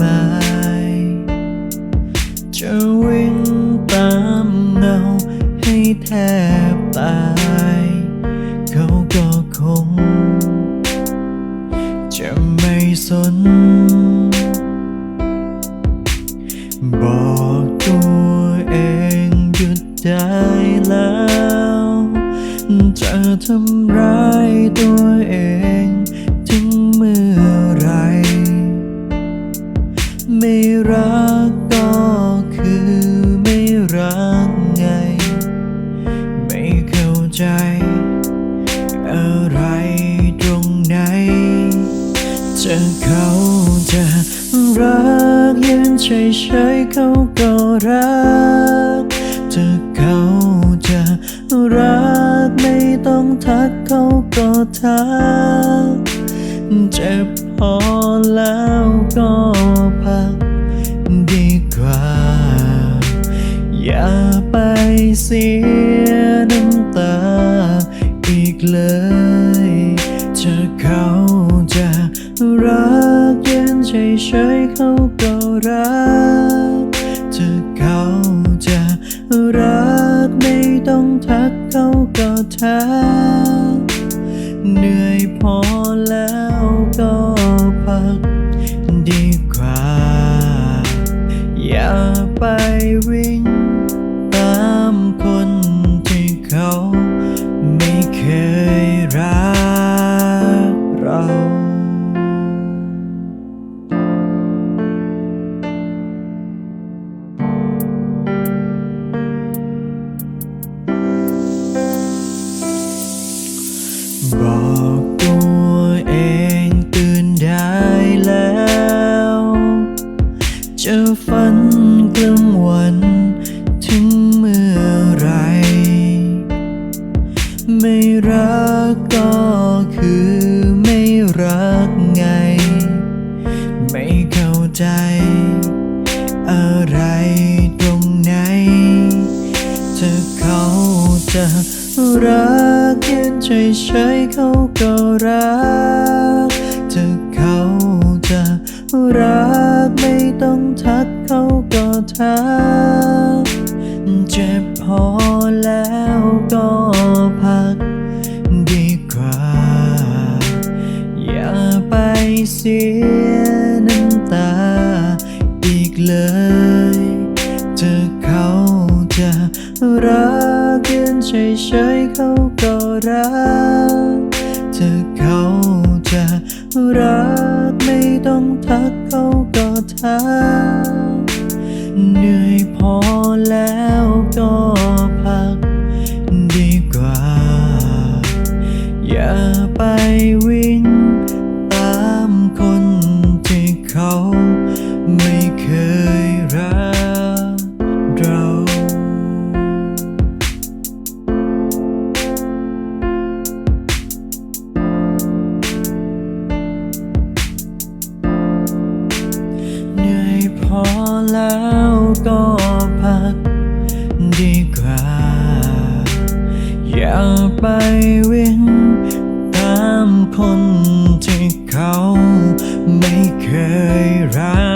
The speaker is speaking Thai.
มาย จะวิ่งตามเงาให้แทบตาย เขาก็คง จะไม่สน บอกตัวเองหยุดได้แล้ว จะทำร้ายตัวเอง จะเขาจะรักยืนเฉยๆเขาก็รักจะเขาจะรักไม่ต้องทักเขาก็ทักเจ็บพอแล้วก็พักดีกว่า อย่าไปเสียน้ำตาอีกเลย ฉยเขาก็รักจะเขาจะรักไม่ต้องทักเขาก็ทักเหนื่อยพอแล้ว บอกตัวเองตื่นได้แล้ว จะฝันกลางวัน ถึงเมื่อไร ไม่รักก็คือไม่รักไง ไม่เข้าใจ อะไรตรงไหนถ้าเขาจะรัก ยืนเฉยๆเขาก็รักถ้าเขาจะรักไม่ต้องทักเขาก็ทักเจ็บพอแล้วก็พักดีกว่า อย่าไปเสียน้ำตา กยืนเฉยๆเขาก็รักถ้าเขาจะรักไม่ต้องทักเขาก็ทักเหนื่อยพอแล้วก็พักดีกว่า อย่าไปวิ่ง แล้วก็พักดีกว่า อย่าไปวิ่งตามคนที่เขาไม่เคยรัก